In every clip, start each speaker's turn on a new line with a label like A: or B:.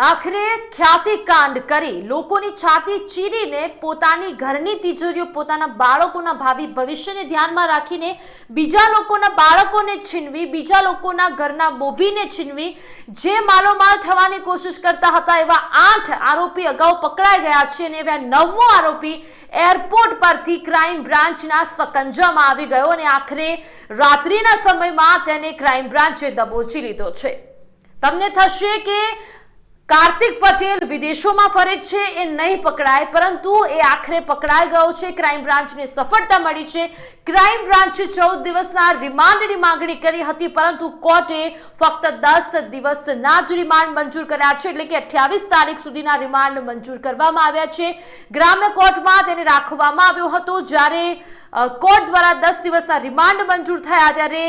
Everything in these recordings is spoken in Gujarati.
A: આખરે ખ્યાતિકાંડ કરી લોકોની છાતી ચીરીને પોતાની ઘરની તિજોરીઓ પોતાના બાળકોના ભાવિ ભવિષ્યને ધ્યાનમાં રાખીને બીજા લોકોના બાળકોને છીનવી, બીજા લોકોના ઘરના મોભીને છીનવી, જે માલોમાલ થવાની કોશિશ કરતા હતા એવા આઠ આરોપી અગાઉ પકડાઈ ગયા છે અને એવા નવમો આરોપી એરપોર્ટ પરથી ક્રાઇમ બ્રાન્ચના સકંજામાં આવી ગયો અને આખરે રાત્રિના સમયમાં તેને ક્રાઇમ બ્રાન્ચે દબોચી લીધો છે. તમને થશે કે કાર્તિક પટેલ વિદેશોમાં ફરે છે, એ નહીં પકડાય, પરંતુ એ આખરે પકડાઈ ગયો છે, ક્રાઇમ બ્રાન્ચને સફળતા મળી છે. ક્રાઇમ બ્રાન્ચે ચૌદ દિવસના રિમાન્ડની માંગણી કરી હતી, પરંતુ કોર્ટે ફક્ત દસ દિવસના જ રિમાન્ડ મંજૂર કર્યા છે, એટલે કે અઠ્યાવીસ તારીખ સુધીના રિમાન્ડ મંજૂર કરવામાં આવ્યા છે. ગ્રામ્ય કોર્ટમાં તેને રાખવામાં આવ્યો હતો, જ્યારે કોર્ટ દ્વારા દસ દિવસના રિમાન્ડ મંજૂર થયા ત્યારે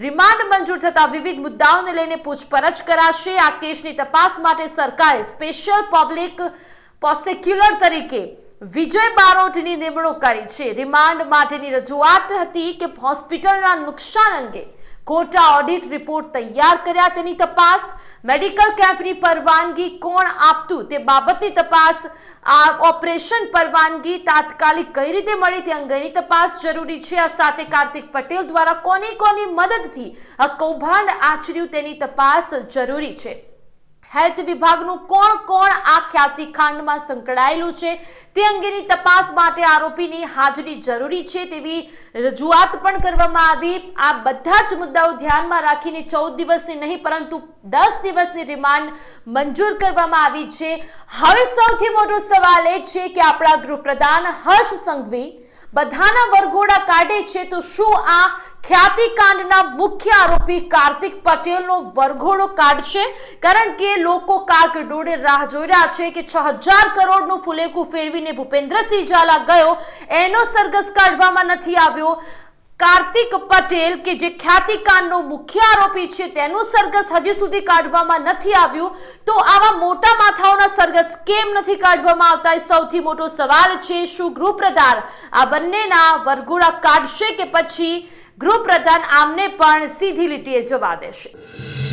A: રિમાન્ડ મંજૂર થતા વિવિધ મુદ્દાઓને લઈને પૂછપરછ કરાશે. આ કેસની તપાસ માટે સરકારે સ્પેશિયલ પબ્લિક પ્રોસિક્યુલર તરીકે વિજય બારોટની નિમણૂક કરી છે. રિમાન્ડ માટેની રજૂઆત હતી કે હોસ્પિટલના નુકસાન અંગે ખોટા ઓડિટ રિપોર્ટ તૈયાર કર્યા તેની તપાસ. મેડિકલ કેમ્પની પરવાનગી કોણ આપતું તે બાબતની તપાસ. આ ઓપરેશન પરવાનગી તાત્કાલિક કઈ રીતે મળી તે અંગેની તપાસ જરૂરી છે. આ સાથે કાર્તિક પટેલ દ્વારા કોની કોની મદદથી આ કૌભાંડ આચર્યું તેની તપાસ જરૂરી છે. હેલ્થ વિભાગનું કોણ કોણ આ ખ્યાતિકાંડમાં સંકળાયેલું છે તે અંગેની તપાસ માટે આરોપીની હાજરી જરૂરી છે તેવી રજૂઆત પણ કરવામાં આવી. આ બધા જ મુદ્દાઓ ધ્યાનમાં રાખીને ચૌદ દિવસની નહીં, પરંતુ દસ દિવસની રિમાન્ડ મંજૂર કરવામાં આવી છે. હવે સૌથી મોટો સવાલ એ છે કે આપણા ગૃહપ્રધાન હર્ષ સંઘવી બધાના વરઘોડા કાઢે છે, તો શું આ ખ્યાતિકાંડના મુખ્ય આરોપી કાર્તિક પટેલનો વરઘોડો કાઢશે? કારણ કે લોકો કાક ડોળે રાહ જોઈ રહ્યા છે કે છ હજાર કરોડનું ફુલેકું ફેરવીને ભૂપેન્દ્રસિંહ ઝાલા ગયો. એનો સરઘસ કાઢવામાં નથી આવ્યો. કાર્તિક પટેલ કે જે ખ્યાતિકાંડનો મુખ્ય આરોપી છે, તેનું સરઘસ હજી સુધી કાઢવામાં નથી આવ્યું. તો આવા મોટા માથાઓના સરઘસ કેમ નથી કાઢવામાં આવતા એ સૌથી મોટો સવાલ છે શું ગૃહપ્રધાન આ બંનેના વરઘોડા કાઢશે કે પછી ગૃહપ્રધાન આમને પણ સીધી લીટીએ જવા દેશે?